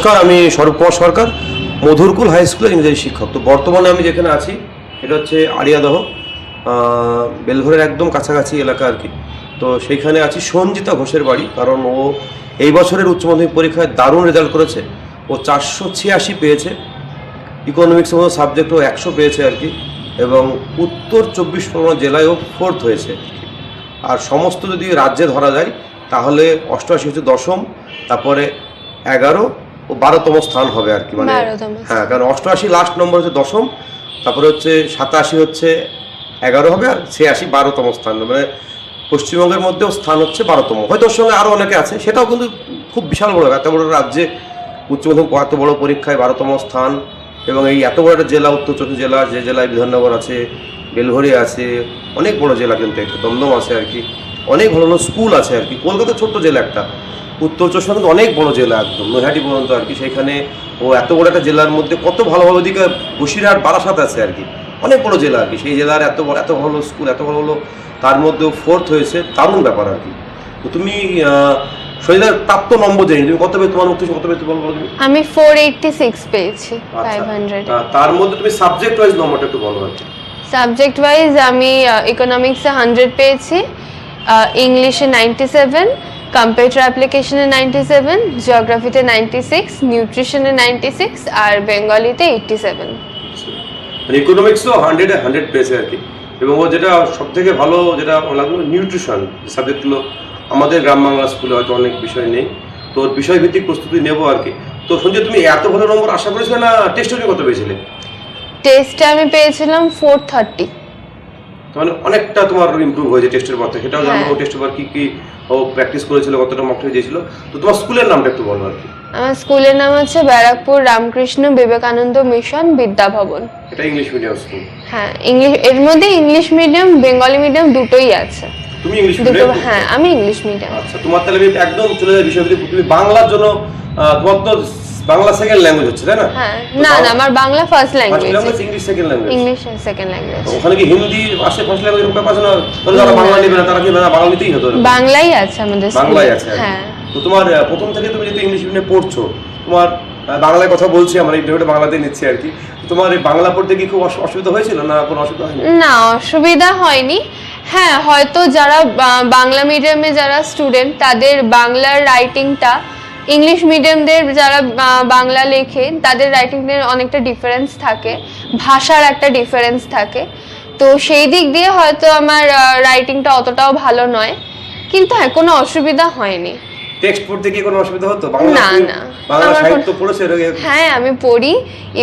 নমস্কার, আমি স্বরূপ কুমার সরকার, মধুরকুল হাই স্কুলের ইংরেজি শিক্ষক। তো বর্তমানে আমি যেখানে আছি, এটা হচ্ছে আড়িয়াদহ বেলঘরের একদম কাছাকাছি এলাকা আর কি। তো সেইখানে আছি সঞ্জিতা ঘোষের বাড়ি, কারণ ও এই বছরের উচ্চ মাধ্যমিক পরীক্ষায় দারুণ রেজাল্ট করেছে। ও চারশো ছিয়াশি পেয়েছে। ইকোনমিক্সের মতো সাবজেক্টও একশো পেয়েছে আর কি, এবং উত্তর চব্বিশ পরগনা জেলায়ও ফোর্থ হয়েছে। আর সমস্ত যদি রাজ্যে ধরা যায়, তাহলে অষ্টআশি হচ্ছে দশম, তারপরে এগারো ও বারোতম স্থান হবে আর কি মানে হ্যাঁ কারণ অষ্টআশি লাস্ট নম্বর হচ্ছে দশম তারপরে হচ্ছে সাতাশি হচ্ছে এগারো হবে আর ছিয়াশি বারোতম স্থান মানে পশ্চিমবঙ্গের মধ্যেও স্থান হচ্ছে বারোতম। হয়তো ওর সঙ্গে আরও অনেকে আছে সেটাও কিন্তু খুব বিশাল বড় এত বড় রাজ্যে উচ্চ মাধ্যমিক এত বড় পরীক্ষায় বারোতম স্থান এবং এই এত বড় একটা জেলা উত্তর চব্বিশ জেলা যে জেলায় বিধাননগর আছে বেলঘড়ি আছে অনেক বড় জেলা কিন্তু একটা দমদম আছে আর কি অনেক ভালো ভালো স্কুল আছে আর কি কলকাতা ছোট্ট জেলা একটা। উত্তর চব্বিশ পরগনা অনেক বড় জেলা একদম নৈহাটি পর্যন্ত আর কি। সেখানে ও এত বড় একটা জেলার মধ্যে কত ভালো ভালো দিকে বসিরহাট বারাসাত আছে আর কি। অনেক বড় জেলা আর কি। সেই জেলার এত বড় এত ভালো স্কুল এত ভালো ভালো তার মধ্যেও ফোর্থ হয়েছে। দারুণ ব্যাপার আর কি। তো তুমি শহীদার প্রাপ্ত নম্বর জানি তুমি কত পেয়ে তোমার থেকে কত পেয়ে বলো তুমি? আমি ফোর এইটটি সিক্স পেয়েছি আচ্ছা। তার মধ্যে তুমি সাবজেক্ট ওয়াইজ নম্বরটা একটু বলো আর সাবজেক্ট ওয়াইজ আমি ইকোনমিক্সে হান্ড্রেড পেয়েছি ইংলিশে নাইনটি সেভেন কম্পিউটার অ্যাপ্লিকেশনে নাইনটি সেভেন জিওগ্রাফিতে নাইনটি সিক্স নিউট্রিশনে নাইনটি সিক্স আর বেঙ্গলিতে এইটটি সেভেন মানে ইকোনমিক্সও হান্ড্রেডে হান্ড্রেড পেয়েছে আর কি। এবং ও যেটা সব থেকে ভালো যেটা লাগল নিউট্রিশন সাবজেক্টগুলো আমাদের গ্রাম বাংলা স্কুলে হয়তো অনেক বিষয় নেই। তো বিষয়ভিত্তিক প্রস্তুতি নেব আর কি। তো সঞ্জয় তুমি এত ভালো নম্বর আশা করেছিলে না টেস্টে কত পেয়েছিলে? টেস্টে আমি পেয়েছিলাম ফোর থার্টি তো মানে অনেকটা তোমার ইমপ্রুভ হয়েছে টেস্টের পর থেকে। সেটাও জানব হ্যাঁ। টেস্টের পর কি কি ও প্র্যাকটিস করেছিল কতটা মক টেস্ট দিয়েছিল। তো তোমার স্কুলের নামটা একটু বলো আর কি। আমার স্কুলের নাম হচ্ছে ব্যারাকপুর রামকৃষ্ণ বিবেকানন্দ মিশন বিদ্যাভবন এটা ইংলিশ মিডিয়াম স্কুল হ্যাঁ ইংলিশ এর মধ্যে ইংলিশ মিডিয়াম বেঙ্গলি মিডিয়াম দুটোই আছে। তুমি ইংলিশ মিডিয়াম হ্যাঁ আমি ইংলিশ মিডিয়াম আচ্ছা তোমার তাহলে একদম চলে যাই বিষয়ভিত্তিক তুমি বাংলার জন্য তোমার তো বাংলা সেকেন্ড ল্যাঙ্গুয়েজ হচ্ছে তাই না? হ্যাঁ না না আমার Bangla first language language English second language English second language ওখানে কি হিন্দি আসে ফার্স্ট ল্যাঙ্গুয়েজ ব্যাপার আছে না? তাহলে যারা বাংলা নেবে না তারা কি না বাংলা নিতেই হতো বাংলাই আছে আমাদের বাংলায় আছে হ্যাঁ। তো তোমার প্রথম থেকে তুমি যেহেতু ইংলিশ মিডিয়ামে পড়ছো তোমার বাংলায় কথা বলছি আমরা ইন্টারভিউটা বাংলাতে নিচ্ছি আর কি। তোমার এই বাংলা পড়তে কি খুব অসু- অসুবিধা হয়েছিল না কোনো অসুবিধা হয়নি? না অসুবিধা হয়নি। হ্যাঁ হয়তো যারা বাংলা মিডিয়ামে যারা স্টুডেন্ট তাদের বাংলার রাইটিংটা ইংলিশ মিডিয়ামদের যারা বাংলা লেখে তাদের রাইটিংয়ের অনেকটা ডিফারেন্স থাকে ভাষার একটা ডিফারেন্স থাকে। তো সেই দিক দিয়ে হয়তো আমার রাইটিংটা অতটাও ভালো নয়। কিন্তু হ্যাঁ কোনো অসুবিধা হয়নি। টেক্সট পড়তে কি কোনো অসুবিধা হতো? না, না। বাংলা সাহিত্য পড়েছো হ্যাঁ আমি পড়ি।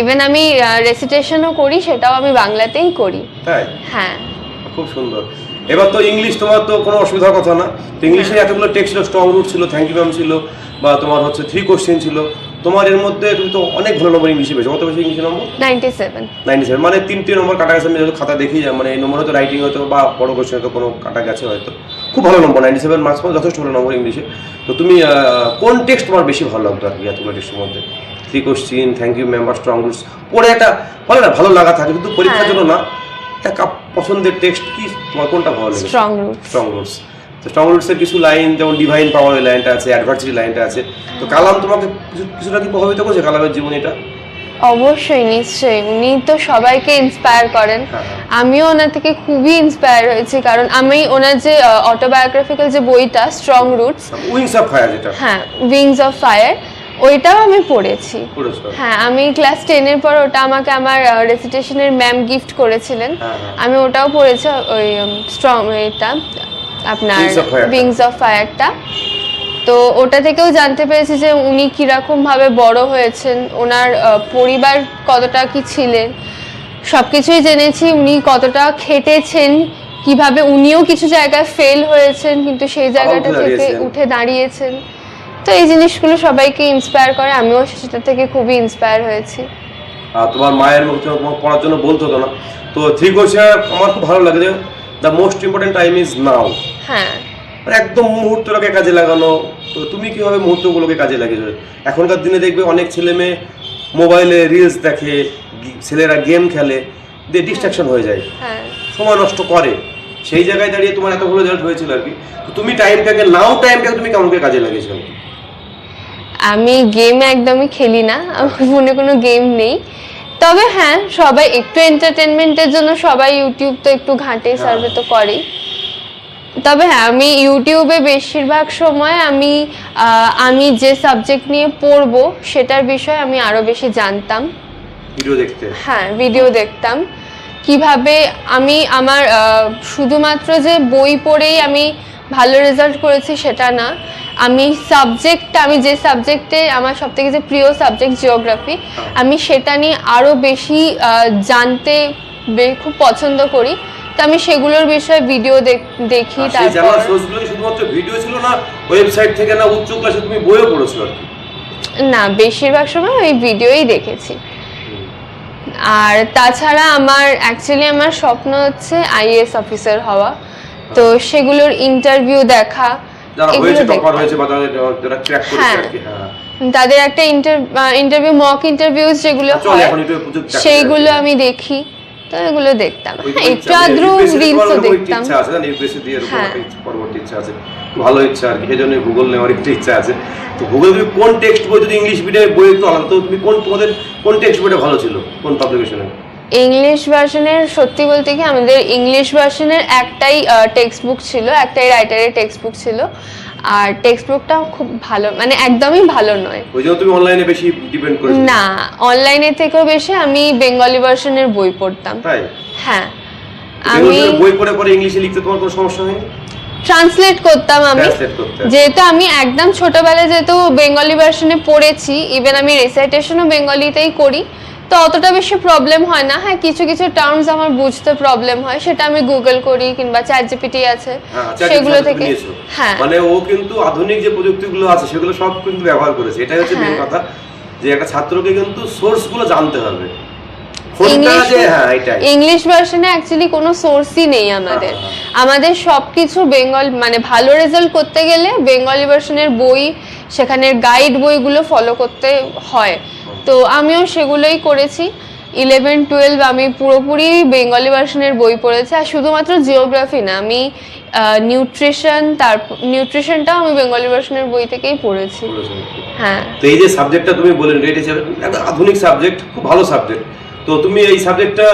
ইভেন আমি রেসিটেশনও করি সেটাও আমি বাংলাতেই করি। তাই? হ্যাঁ। খুব সুন্দর। এবার তো ইংলিশ তোমার তো কোনো অসুবিধার কথা না। তো ইংলিশে এতগুলো টেক্সট ছিল স্ট্রং রুট ছিল থ্যাংক ইউ ম্যাম ছিল বা তোমার হচ্ছে থ্রি কোশ্চেন ছিল। তোমার এর মধ্যে তুমি তো অনেক ভালো নম্বর ইংলিশে পেয়েছ। কত বেশি English number ninety seven ninety seven মানে তিনটে নম্বর কাটা গেছে আমি খাতা দেখি যা মানে এই নম্বর হয়তো রাইটিং হয়তো বা বড় কোশ্চেন হয়তো কোনো কাটা গেছে হয়তো। খুব ভালো নম্বর নাইনটি সেভেন মার্কস পাওয়া যথেষ্ট ভালো নম্বর ইংলিশে তো তুমি কোন টেক্সট তোমার বেশি ভালো লাগতো আর কি এতগুলো টেক্সটের মধ্যে? Three question thank you member strong roots পড়ে একটা বলে না ভালো লাগা থাকে কিন্তু পরীক্ষার হ্যাঁ। জন্য না। একটা পছন্দের টেক্সট কি? তোমার কোনটা ভালো লাগে স্ট্রং রুট স্ট্রং রুটস তো স্ট্রং রুটসের কিছু লাইন যেমন ডিভাইন পাওয়ার ওই লাইনটা আছে অ্যাডভার্সারি লাইনটা আছে। তো কালাম তোমাকে কিছু- কিছুটা কি প্রভাবিত করেছে কালামের জীবনীটা অবশ্যই নিশ্চয়ই। উনি তো সবাইকে ইন্সপায়ার করেন। হ্যাঁ। আমিও ওনার থেকে খুবই ইন্সপায়ার হয়েছি কারণ আমি ওনার যে অটোবায়োগ্রাফিক্যাল যে বইটা strong roots wings of fire যেটা। হ্যাঁ উইংস অফ ফায়ার ওইটাও আমি পড়েছি। হ্যাঁ আমি ক্লাস টেনের পর ওটা আমাকে আমার রেসিটেশনের ম্যাম গিফট করেছিলেন। হ্যাঁ, হ্যাঁ। আমি ওটাও পড়েছি ওই স্ট্রং এটা আপনার। উইংস অফ ফায়ারটা তো ওটা থেকেও জানতে পেরেছি যে উনি কীরকমভাবে বড় হয়েছেন ওনার পরিবার কতটা কি ছিলেন সব কিছুই জেনেছি উনি কতটা খেটেছেন কীভাবে উনিও কিছু জায়গায় ফেল হয়েছেন কিন্তু সেই জায়গাটা থেকে উঠে দাঁড়িয়েছেন। তো এই জিনিসগুলো সবাইকে ইন্সপায়ার করে। আমিও সেটা থেকে খুবই ইন্সপায়ার হয়েছি। আর তোমার মায়ের মুখ পড়ার জন্য বলতো না। তো থ্রি কোর্সে আমার খুব ভালো লাগে যে the most important time is now হ্যাঁ। মানে একদম মুহূর্তটাকে কাজে লাগানো। তো তুমি কীভাবে মুহূর্তগুলোকে কাজে লাগিয়েছো? এখনকার দিনে দেখবে অনেক ছেলে মেয়ে মোবাইলে রিলস দেখে ছেলেরা গেম খেলে দিয়ে ডিস্ট্রাকশন হয়ে যায়। হ্যাঁ। সময় নষ্ট করে। সেই জায়গায় দাঁড়িয়ে তোমার এত ভালো রেজাল্ট হয়েছিল আর কি। তো তুমি টাইমটাকে নাও টাইমটাকে তুমি কেমন করে কাজে লাগিয়েছো? আর কি? আমি গেম একদমই খেলি না আমার ফোনে কোনো গেম নেই। তবে হ্যাঁ সবাই একটু এন্টারটেনমেন্টের জন্য সবাই ইউটিউব তো একটু ঘাঁটে হ্যাঁ। সার্ভে তো করেই। তবে হ্যাঁ আমি ইউটিউবে বেশিরভাগ সময় আমি আমি যে সাবজেক্ট নিয়ে পড়ব সেটার বিষয়ে আমি আরও বেশি জানতাম। ভিডিও দেখতে। হ্যাঁ ভিডিও দেখতাম। কীভাবে আমি আমার শুধুমাত্র যে বই পড়েই আমি ভালো রেজাল্ট করেছি সেটা না। আমি সাবজেক্টটা আমি যে সাবজেক্টে আমার সবথেকে যে প্রিয় সাবজেক্ট জিওগ্রাফি আমি সেটা নিয়ে আরও বেশি জানতে বে- খুব পছন্দ করি। তো আমি সেগুলোর বিষয়ে ভিডিও দেখি তারপর শুধুমাত্র ভিডিও ছিল না ওয়েবসাইট থেকে না উচ্চ ক্লাসে তুমি বইও পড়েছো আর কি? না বেশিরভাগ সময় ওই ভিডিওই দেখেছি। আর তাছাড়া আমার অ্যাকচুয়ালি আমার স্বপ্ন হচ্ছে আইএএস অফিসার হওয়া। তো সেগুলোর ইন্টারভিউ দেখা এগুলো হ্যাঁ। হ্যাঁ। তাদের একটা ইন্টারভিউ মক ইন্টারভিউ যেগুলো চাকরি সেইগুলো আমি দেখি তো এগুলো দেখতাম। হ্যাঁ একটু আদ্রু রিলসও দেখতাম। হ্যাঁ। পরবর্তী ইচ্ছা আছে। ভালো ইচ্ছা আর কি সেই জন্য ভূগোল নেওয়ার একটু ইচ্ছা আছে। তো ভূগোল তুমি কোন টেক্সট বই যদি ইংলিশ মিডিয়ামের বই একটু আলাদা তো তুমি কোন তোমাদের কোন টেক্সট বইটা ভালো ছিল? কোন পাবলিকেশনে ইংলিশ ভার্সনের সত্যি বলতে কি আমাদের ইংলিশ ভার্সনের একটাই টেক্সট বুক ছিল একটাই রাইটারের টেক্সট বুক ছিল। আর টেক্সট বুকটা খুব ভালো মানে একদমই ভালো নয়। ওই জন্য তুমি অনলাইনে বেশি ডিপেন্ড করেছ? না অনলাইনে থেকেও বেশি আমি বেঙ্গলি ভার্সনের বই পড়তাম। তাই? হ্যাঁ আমি বই পড়ে পরে ইংলিশে লিখতে তোমার কোনো সমস্যা হয়নি? ট্রান্সলেট করতাম আমি। যেহেতু আমি একদম ছোটবেলায় যেহেতু বেঙ্গলি ভার্সনে পড়েছি ইভেন আমি রেসাইটেশনও বেঙ্গলিতেই করি। তো অতটা বেশি প্রবলেম হয় না। হ্যাঁ কিছু কিছু টার্মস আমার বুঝতে প্রবলেম হয় সেটা আমি গুগল করি কিংবা চ্যাট জিপিটি আছে হ্যাঁ, সেগুলো থেকে হ্যাঁ। মানে ও কিন্তু আধুনিক যে প্রযুক্তিগুলো আছে সেগুলো সব কিন্তু ব্যবহার করেছে। এটাই হচ্ছে মেন হ্যাঁ। কথা। যে একটা ছাত্রকে কিন্তু সোর্সগুলো জানতে হবে। ইংলিশ ভার্সনে অ্যাকচুয়ালি কোনো সোর্সই নেই আমাদের। হ্যাঁ, আমাদের সবকিছু বেঙ্গল মানে ভালো রেজাল্ট করতে গেলে বেঙ্গলি ভার্সনের বই সেখানের গাইড বইগুলো ফলো করতে হয়। তো আমিও সেগুলোই করেছি। ইলেভেন টুয়েলভ আমি পুরোপুরি বেঙ্গলি ভার্সনের বই পড়েছি। আর শুধুমাত্র জিওগ্রাফি না আমি নিউট্রিশন তারপর নিউট্রিশনটাও আমি বেঙ্গলি ভার্সনের বই থেকেই পড়েছি। হ্যাঁ। তো এই যে সাবজেক্টটা তুমি বললেন এটা একটা আধুনিক সাবজেক্ট খুব ভালো সাবজেক্ট তো তুমি এই সাবজেক্টটা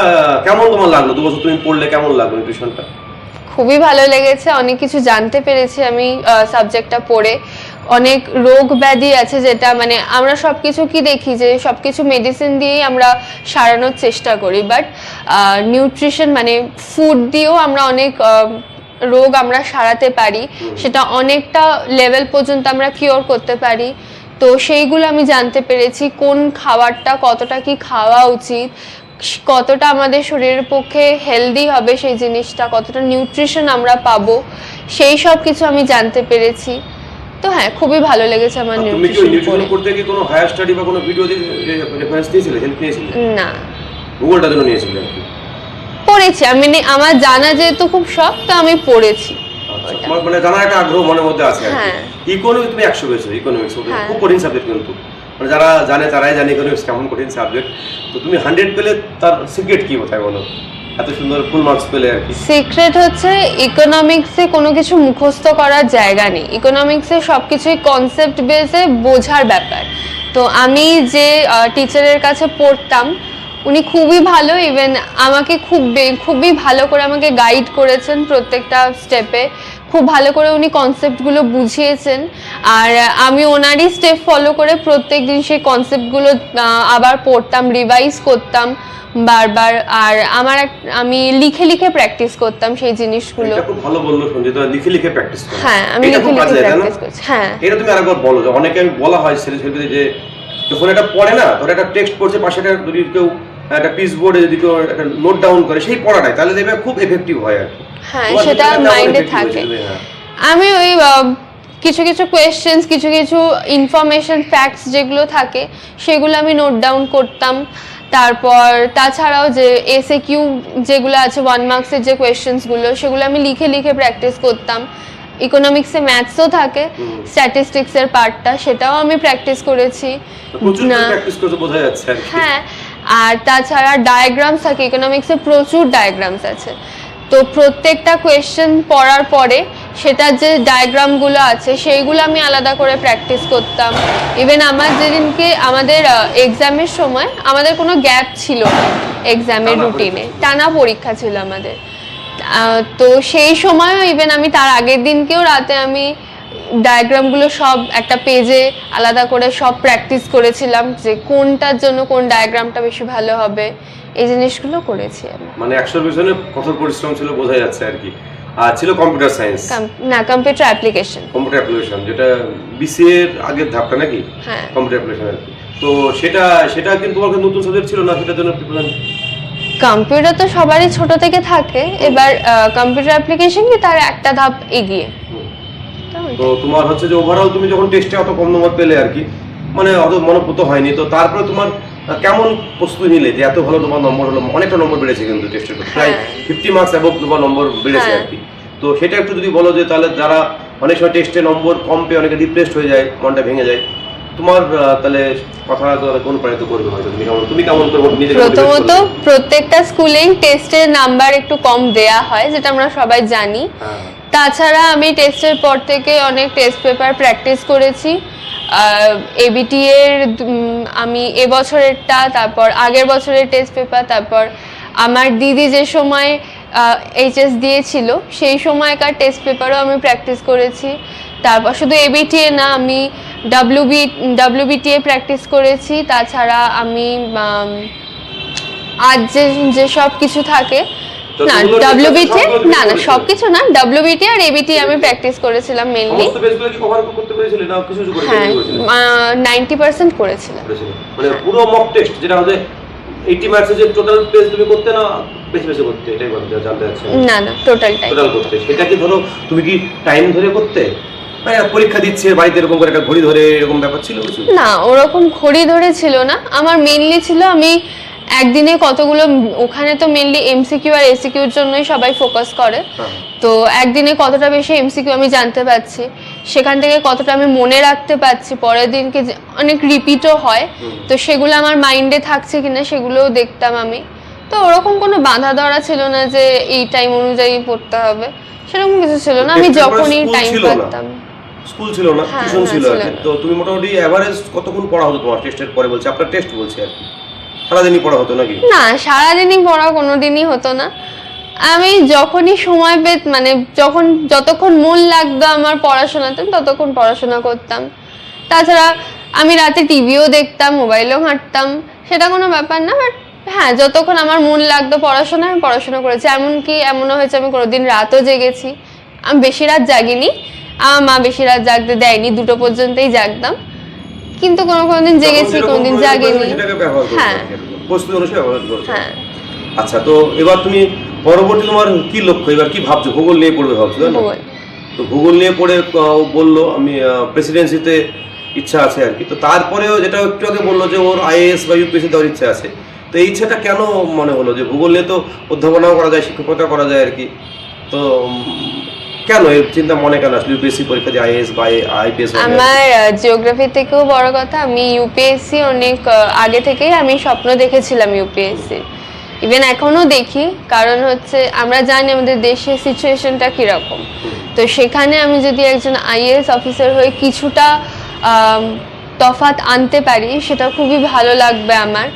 কেমন তোমার লাগল? দু বছর তুমি পড়লে কেমন লাগল নিউট্রিশনটা খুবই ভালো লেগেছে অনেক কিছু জানতে পেরেছি আমি সাবজেক্টটা পড়ে। অনেক রোগ ব্যাধি আছে যেটা মানে আমরা সব কিছু কি দেখি যে সব কিছু মেডিসিন দিয়েই আমরা সারানোর চেষ্টা করি। বাট নিউট্রিশন মানে ফুড দিয়েও আমরা অনেক রোগ আমরা সারাতে পারি। সেটা অনেকটা লেভেল পর্যন্ত আমরা কিওর করতে পারি। তো সেইগুলো আমি জানতে পেরেছি কোন খাবারটা, কতটা কি খাওয়া উচিত, কতটা আমাদের শরীরের পক্ষে হেলদি হবে সেই জিনিসটা, কতটা নিউট্রিশন আমরা পাবো, সেই সব কিছু আমি জানতে পেরেছি। তো হ্যাঁ খুবই ভালো লেগেছে আমার আর তুমি কি নিউট্রিশন পড়ে। করতে কি কোনো হায়ার স্টাডি বা কোনো ভিডিও রেফারেন্স দিয়েছিলে হেল্প নিয়েছিলে? না। গুগলটা জন্য নিয়েছিলে পড়েছি। আমি মানে আমার জানা যেহেতু খুব শখ তো আমি পড়েছি আচ্ছা, তোমার মানে জানার একটা আগ্রহ মনের মধ্যে আছে হ্যাঁ। ইকোনমিক্স তুমি একশো পেয়েছ ইকোনমিক্স হ্যাঁ। খুব কঠিন সাবজেক্ট কিন্তু। মানে যারা জানে, তারাই জানে ইকোনমিক্স কেমন কঠিন সাবজেক্ট তো তুমি হান্ড্রেড পেলে তার সিক্রেট কি কোথায় বলো? এত সুন্দর ফুল মার্কস পেলে আর কি। সিক্রেট হচ্ছে ইকোনমিক্সে কোনো কিছু মুখস্থ করার জায়গা নেই। ইকোনমিক্সে সব কিছুই কনসেপ্ট বেসে বোঝার ব্যাপার। তো আমি যে টিচারের কাছে পড়তাম, উনি খুবই ভালো ইভেন আমাকে খুব খুবই ভালো করে আমাকে গাইড করেছেন প্রত্যেকটা স্টেপে খুব ভালো করে উনি কনসেপ্টগুলো বুঝিয়েছেন। আর আমি ওনারই স্টেপ ফলো করে প্রত্যেক দিন সেই কনসেপ্টগুলো আবার পড়তাম রিভাইজ করতাম বারবার। আর আমার আমি লিখে লিখে প্র্যাকটিস করতাম সেই জিনিসগুলো। খুব ভালো বলল সঞ্জিত লিখে লিখে প্র্যাকটিস করো। হ্যাঁ আমি লিখে লিখে? প্র্যাকটিস করছি। হ্যাঁ। এটা তুমি আরেকবার বলো যে অনেকে বলা হয় ছেলে ছেলেদের যে যখন এটা পড়ে না তোর একটা টেক্সট পড়ছে পাশে একটা যদি কেউ একটা পিস বোর্ডে যদি কেউ একটা নোট ডাউন করে সেই পড়াটাই তাহলে দেখবে খুব এফেক্টিভ হয় আর হ্যাঁ সেটা মাইন্ডে থাকে। হ্যাঁ। আমি ওই কিছু কিছু কোয়েশ্চেন্স কিছু কিছু ইনফরমেশন ফ্যাক্টস যেগুলো থাকে সেগুলো আমি নোট ডাউন করতাম। তারপর তাছাড়াও যে এসে কিউ যেগুলো আছে ওয়ান মার্কসের যে কোয়েশ্চেন্সগুলো সেগুলো আমি লিখে লিখে প্র্যাকটিস করতাম। ইকোনমিক্সে ম্যাথসও থাকে স্ট্যাটিস্টিক্সের পার্টটা সেটাও আমি প্র্যাকটিস করেছি। হ্যাঁ আর তাছাড়া ডায়াগ্রামস থাকে ইকোনমিক্সে প্রচুর ডায়াগ্রামস আছে। তো প্রত্যেকটা কোয়েশ্চেন পড়ার পরে সেটার যে ডায়াগ্রামগুলো আছে সেইগুলো আমি আলাদা করে প্র্যাকটিস করতাম। ইভেন আমার যেদিনকে আমাদের এক্সামের সময় আমাদের কোনো গ্যাপ ছিল না এক্সামের রুটিনে টানা পরীক্ষা ছিল। আমাদের। তো সেই সময়ও ইভেন আমি তার আগের দিনকেও রাতে আমি ডায়াগ্রামগুলো সব একটা পেজে আলাদা করে সব প্র্যাকটিস করেছিলাম যে কোনটার জন্য কোন ডায়াগ্রামটা বেশি ভালো হবে এই জিনিসগুলো করেছি আমি। মানে একশোর পিছনে কঠোর পরিশ্রম ছিল বোঝা যাচ্ছে আর কি। আর ছিল কম্পিউটার সায়েন্স না কম্পিউটার অ্যাপ্লিকেশন কম্পিউটার অ্যাপ্লিকেশন যেটা বিসিএ এর আগের ধাপটা নাকি? হ্যাঁ। কম্পিউটার অ্যাপ্লিকেশন আর কি। তো সেটা সেটা কিন্তু তোমার কাছে নতুন সাবজেক্ট ছিল না সেটার জন্য প্রিপারেশন কম্পিউটার তো সবারই ছোট থেকে থাকে এবার কম্পিউটার অ্যাপ্লিকেশন কি তার একটা ধাপ এগিয়ে? তো তোমার হচ্ছে যে ওভারঅল তুমি যখন টেস্টে অত কম নম্বর পেলে আর কি মানে অত মনোপুত হয়নি তো তারপরে তোমার কেমন প্রস্তুতি নিলে যে এত ভালো তোমার নম্বর হলো অনেকটা নম্বর বেড়েছে কিন্তু টেস্টের প্রায়। ফিফটি মার্কস অ্যাবভ তোমার নম্বর বেড়েছে হ্যাঁ। আর কি। তো সেটা একটু যদি বলো যে তাহলে যারা অনেক সময় টেস্টে নম্বর কম পেয়ে অনেকে ডিপ্রেসড হয়ে যায় মনটা ভেঙে যায় তোমার তাহলে কথা কোন প্রাণিত করবে হয়তো তুমি? কেমন তুমি কেমন করে নিজেকে প্রথমত প্রত্যেকটা স্কুলেই টেস্টের নাম্বার একটু কম দেয়া হয় যেটা আমরা সবাই জানি। হ্যাঁ। তাছাড়া আমি টেস্টের পর থেকে অনেক টেস্ট পেপার প্র্যাকটিস করেছি। এবিটি এর আমি এবছরেরটা, তারপর আগের বছরের টেস্ট পেপার তারপর আমার দিদি যে সময় এইচএস দিয়েছিল, সেই সময়কার টেস্ট পেপারও আমি প্র্যাকটিস করেছি। তারপর শুধু এবিটিএ না, আমি ডাব্লিউবি ডাব্লিউবিটিএ প্র্যাকটিস করেছি। তাছাড়া আমি আজ যে যেসব কিছু থাকে না ডাব্লিউবিটি না না সবকিছু না ডাব্লিউবিটি আর এবিটি আমি প্র্যাকটিস করেছিলাম মেনলি সমস্ত কি কভার করতে না কিছু কিছু করে হ্যাঁ করেছিলে? নাইনটি পার্সেন্ট করেছিলাম। মানে পুরো মক টেস্ট যেটা হচ্ছে এইটি মার্কসের যে টোটাল পেজ তুমি করতে না বেশি বেশি করতে? এটাই বলতে জানতে চাচ্ছি। না না টোটালটাই টোটাল করতে। সেটা কি ধরো তুমি কি টাইম ধরে করতে? মানে পরীক্ষা দিচ্ছে বাড়িতে এরকম করে একটা ঘড়ি ধরে এরকম ব্যাপার ছিল না ওরকম ঘড়ি ধরে ছিল না। আমার মেনলি ছিল আমি একদিনে কতগুলো ওখানে তো মেনলি এমসিকিউ আর এসিকিউর জন্যই সবাই ফোকাস করে। হ্যাঁ। তো একদিনে কতটা বেশি এমসিকিউ আমি জানতে পারছি সেখান থেকে কতটা আমি মনে রাখতে পারছি পরের দিনকে অনেক রিপিটও হয়। তো সেগুলো আমার মাইন্ডে থাকছে কিনা সেগুলোও দেখতাম আমি। তো ওরকম কোনো বাধা ধরা ছিল না যে এই টাইম অনুযায়ী পড়তে হবে সেরকম কিছু ছিল না। আমি যখনই টাইম? পারতাম। স্কুল ছিল না হ্যাঁ, টিউশন হ্যাঁ, ছিল কি। না। তো তুমি মোটামুটি এভারেজ কতক্ষণ পড়া হতো তোমার টেস্টের পরে বলছি আপনার টেস্ট বলছি আর কি। সারাদিনই পড়া হতো নাকি? না, সারাদিনই পড়া কোনো দিনই হতো না। আমি যখনই সময় পেত মানে যখন যতক্ষণ মন লাগতো আমার পড়াশোনাতে, ততক্ষণ পড়াশোনা করতাম। তাছাড়া আমি রাতে টিভিও দেখতাম, মোবাইলও ঘাঁটতাম, সেটা কোনো ব্যাপার না বাট হ্যাঁ যতক্ষণ আমার মন লাগতো পড়াশোনা, আমি পড়াশোনা করেছি। এমনকি এমনও হয়েছে, আমি কোনোদিন রাতও জেগেছি। আমি বেশি রাত জাগিনি। আমার মা বেশি রাত জাগতে দেয়নি, দুটো পর্যন্তই জাগতাম। কিন্তু কোনো কোনো দিন জেগেছি কোনোদিন যেরকম জাগিনি। হ্যাঁ। প্রস্তুতি অনুসারে ব্যবহার করতে হ্যাঁ। আচ্ছা তো এবার তুমি পরবর্তী তোমার কি লক্ষ্য? এবার কি ভাবছ? ভূগোল নিয়ে পড়বে ভাবছ তাই না? তো ভূগোল নিয়ে পড়ে বলল আমি প্রেসিডেন্সিতে ইচ্ছা আছে আর কি। তো তারপরেও যেটা একটু আগে বলল যে ওর আইএএস বা ইউপিএসসি দেওয়ার ইচ্ছা আছে। তো এই ইচ্ছাটা কেন মনে হলো? যে ভূগোল নিয়ে তো অধ্যাপনাও করা যায় শিক্ষকতা করা যায় আর কি। তো কেন এই চিন্তা মনে কেন আসলে? ইউপিএসসি পরীক্ষা দিয়ে আইএএস বা আইপিএস আমার জিওগ্রাফি থেকেও বড় কথা, আমি ইউপিএসসি অনেক আগে থেকেই আমি স্বপ্ন দেখেছিলাম ইউপিএসসি ইভেন এখনও দেখি, কারণ হচ্ছে আমরা জানি আমাদের দেশের সিচুয়েশনটা কীরকম। তো সেখানে আমি যদি একজন আইএএস অফিসার হয়ে কিছুটা তফাৎ আনতে পারি, সেটা খুবই ভালো লাগবে আমার।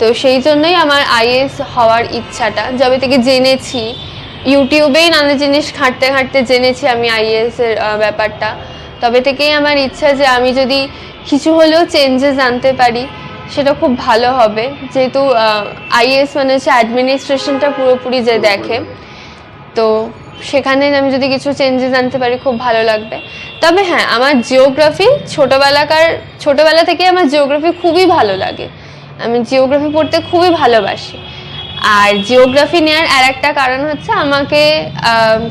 তো সেই জন্যই আমার আইএএস হওয়ার ইচ্ছাটা, যবে থেকে জেনেছি ইউটিউবেই নানা জিনিস ঘাঁটতে ঘাঁটতে জেনেছি আমি আইএএস এর ব্যাপারটা। তবে থেকেই আমার ইচ্ছা যে আমি যদি কিছু হলেও চেঞ্জেস আনতে পারি সেটা খুব ভালো হবে। যেহেতু আইএস মানে হচ্ছে অ্যাডমিনিস্ট্রেশনটা পুরোপুরি যে দেখে। তো সেখানে আমি যদি কিছু চেঞ্জেস আনতে পারি খুব ভালো লাগবে। তবে হ্যাঁ আমার জিওগ্রাফি ছোটোবেলাকার ছোটোবেলা থেকে আমার জিওগ্রাফি খুবই ভালো লাগে। আমি জিওগ্রাফি পড়তে খুবই ভালোবাসি। আর জিওগ্রাফি নেওয়ার আর একটা কারণ হচ্ছে আমাকে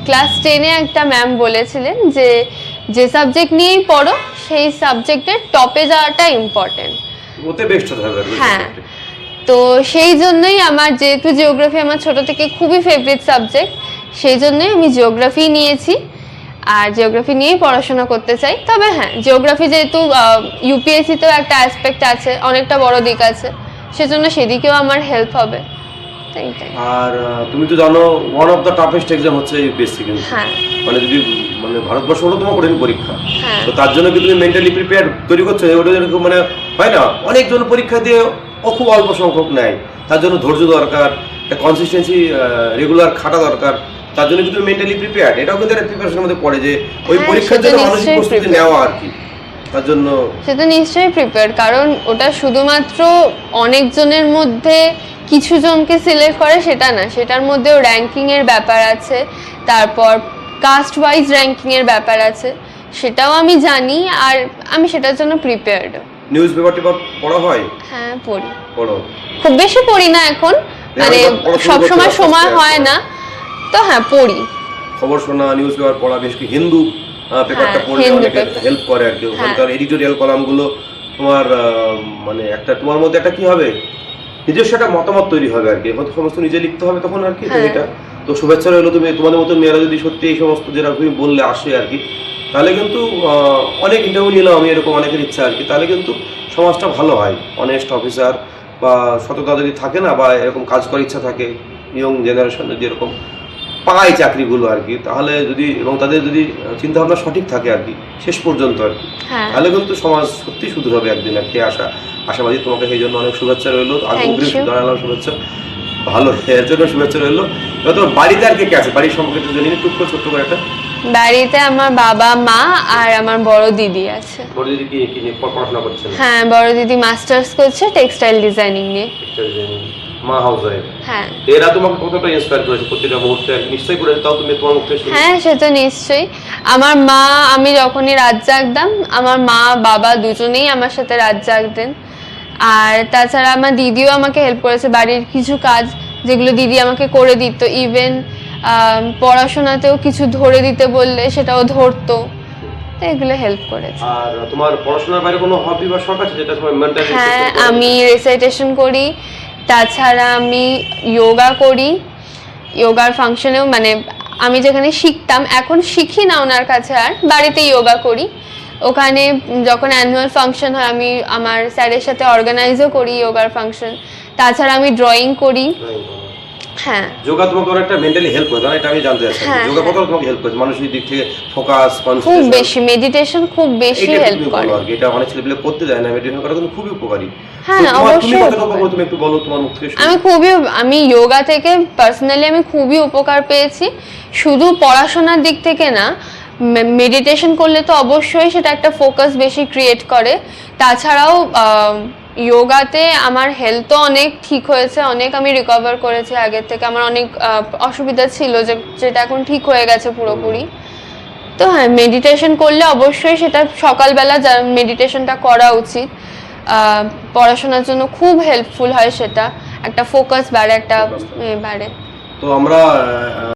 ক্লাস টেনে একটা ম্যাম বলেছিলেন যে যে সাবজেক্ট নিয়েই পড়ো সেই সাবজেক্টের টপে যাওয়াটা ইম্পর্টেন্ট ওতে বেস্ট হবে হ্যাঁ। তো সেই জন্যই আমার যেহেতু জিওগ্রাফি আমার ছোট থেকে খুবই ফেভারিট সাবজেক্ট সেই জন্যই আমি জিওগ্রাফি নিয়েছি। আর জিওগ্রাফি নিয়েই পড়াশোনা করতে চাই। তবে হ্যাঁ জিওগ্রাফি যেহেতু ইউপিএসসিতেও একটা অ্যাসপেক্ট আছে অনেকটা বড় দিক আছে সেজন্য সেদিকেও আমার হেল্প হবে। তো এইটাই আর তুমি তো জানো one of the toughest exam হচ্ছে কিন্তু। হ্যাঁ। মানে যদি মানে ভারতবর্ষ অন্যতম কঠিন পরীক্ষা। হ্যাঁ। তো তার জন্য কি তুমি মেন্টালি প্রিপেয়ার তৈরি করছ? ওটা যেরকম মানে হয় না? অনেকজন পরীক্ষা দিয়ে খুব অল্প সংখ্যক নেয়। তার জন্য ধৈর্য দরকার একটা কনসিস্টেন্সি রেগুলার খাটা দরকার। তার জন্য কিন্তু মেন্টালি প্রিপেয়ার এটাও কিন্তু একটা প্রিপারেশনের মধ্যে পড়ে যে ওই হ্যাঁ, পরীক্ষার জন্য মানসিক প্রস্তুতি নেওয়া আর কি। তার জন্য সে তো নিশ্চয়ই প্রিপেয়ার কারণ ওটা শুধুমাত্র অনেকজনের মধ্যে কিছু জনকে সিলেক্ট করে সেটা না সেটার মধ্যেও র্যাঙ্কিং এর ব্যাপার আছে তারপর কাস্ট ওয়াইজ র্যাঙ্কিং এর ব্যাপার আছে সেটাও আমি জানি আর আমি সেটার জন্য প্রিপেয়ার্ড নিউজ পেপার টেপার পড়া হয়? হ্যাঁ পড়ি। পড়ো। খুব বেশি পড়ি না এখন মানে এবার পড়াশোনা সব সময় সময় হয় না। তো হ্যাঁ পড়ি। খবর শোনা নিউজ পেপার পড়া বেশ কি হিন্দু পেপারটা হ্যাঁ, পড়লে অনেকে হেল্প করে আর কি। ওখানকার এডিটোরিয়াল কলামগুলো তোমার মানে একটা তোমার মধ্যে একটা কি হবে? নিজস্ব একটা মতামত তৈরি হবে আর কি। সমস্ত নিজে লিখতে হবে তখন আর কি হ্যাঁ। এটা তো শুভেচ্ছা রইল তুমি তোমাদের মতো মেয়েরা যদি সত্যি এই সমস্ত যেটা তুমি বললে আসে আর কি তাহলে কিন্তু অনেক ইন্টারভিউ নিলাম আমি এরকম অনেকের ইচ্ছা আর কি। তাহলে কিন্তু সমাজটা ভালো হয়। অনেস্ট অফিসার বা সততা যদি থাকে না বা এরকম কাজ করার ইচ্ছা থাকে ইয়ং জেনারেশন যদি এরকম পায় চাকরিগুলো আর কি তাহলে যদি এবং তাদের যদি চিন্তা ভাবনা সঠিক থাকে আর কি শেষ পর্যন্ত আর কি হ্যাঁ। তাহলে কিন্তু সমাজ সত্যি শুধু হবে একদিন আর কি আশা। আশাবাদী তোমাকে সেই জন্য অনেক শুভেচ্ছা রইল. জানালাম শুভেচ্ছা। ভালো এর জন্য শুভেচ্ছা রইল। এবার তোমার বাড়িতে আর কে কে আছে? বাড়ির সম্পর্কে জানি টুক করে ছোট্ট করে একটা। বাড়িতে আমার বাবা মা আর আমার বড় দিদি আছে। বড় দিদি কি কি নিয়ে পড়াশোনা করছেন হ্যাঁ বড় দিদি মাস্টার্স করছে টেক্সটাইল ডিজাইনিং নিয়ে। মা হাউস হ্যাঁ। এরা তোমাকে কতটা ইন্সপায়ার করেছে প্রতিটা মুহূর্তে? নিশ্চয়ই করেছে তাও তুমি তোমার মুখ থেকে শুনি। হ্যাঁ সে তো নিশ্চয়ই। আমার মা আমি যখনই রাত জাগতাম আমার মা বাবা দুজনেই আমার সাথে রাত জাগতেন। আর তাছাড়া আমার দিদিও আমাকে হেল্প করেছে বাড়ির কিছু কাজ যেগুলো দিদি আমাকে করে দিত। ইভেন পড়াশোনাতেও কিছু ধরে দিতে বললে সেটাও ধরতো। তো এগুলো হেল্প করেছে। আর তোমার পড়াশোনার বাইরে কোনো হবি বা শখ আছে যেটা তোমার মেন্টালি হ্যাঁ আমি রেসাইটেশন করি। তাছাড়া আমি যোগা করি। যোগার ফাংশনেও মানে আমি যেখানে শিখতাম এখন শিখি না ওনার কাছে আর। বাড়িতে যোগা করি। ওখানে যখন অ্যানুয়াল ফাংশন হয় আমি আমার স্যারের সাথে অর্গানাইজও করি যোগার ফাংশন তাছাড়া আমি ড্রয়িং করি। হ্যাঁ। যোগা তোমাকে অনেকটা মেন্টালি হেল্প করে না এটা আমি জানতে চাচ্ছি। হ্যাঁ, যোগা কতটা তোমাকে হেল্প করেছে? মানসিক দিক থেকে ফোকাস খুব বেশি মেডিটেশন খুব বেশি হেল্প করে। আর এটা অনেক ছেলেপেলে করতে যায় না মেডিটেশন করা কিন্তু খুবই উপকারী। হ্যাঁ, তো তোমার- তুমি অবশ্যই। কতটা উপকারী। উপকার তুমি একটু বলো তোমার মুখ থেকে আমি খুবই আমি যোগা থেকে পার্সোনালি আমি খুবই উপকার পেয়েছি। শুধু পড়াশোনার দিক থেকে না মেডিটেশন করলে তো অবশ্যই সেটা একটা ফোকাস বেশি ক্রিয়েট করে। তাছাড়াও যোগাতে আমার হেলথও অনেক ঠিক হয়েছে অনেক আমি রিকভার করেছি আগের থেকে। আমার অনেক অসুবিধা ছিল যে যেটা এখন ঠিক হয়ে গেছে পুরোপুরি। তো হ্যাঁ মেডিটেশন করলে অবশ্যই সেটা সকালবেলা যা মেডিটেশনটা করা উচিত। পড়াশোনার জন্য খুব হেল্পফুল হয় সেটা। একটা ফোকাস বাড়ে একটা বাড়ে। এ বাড়ে। তো আমরা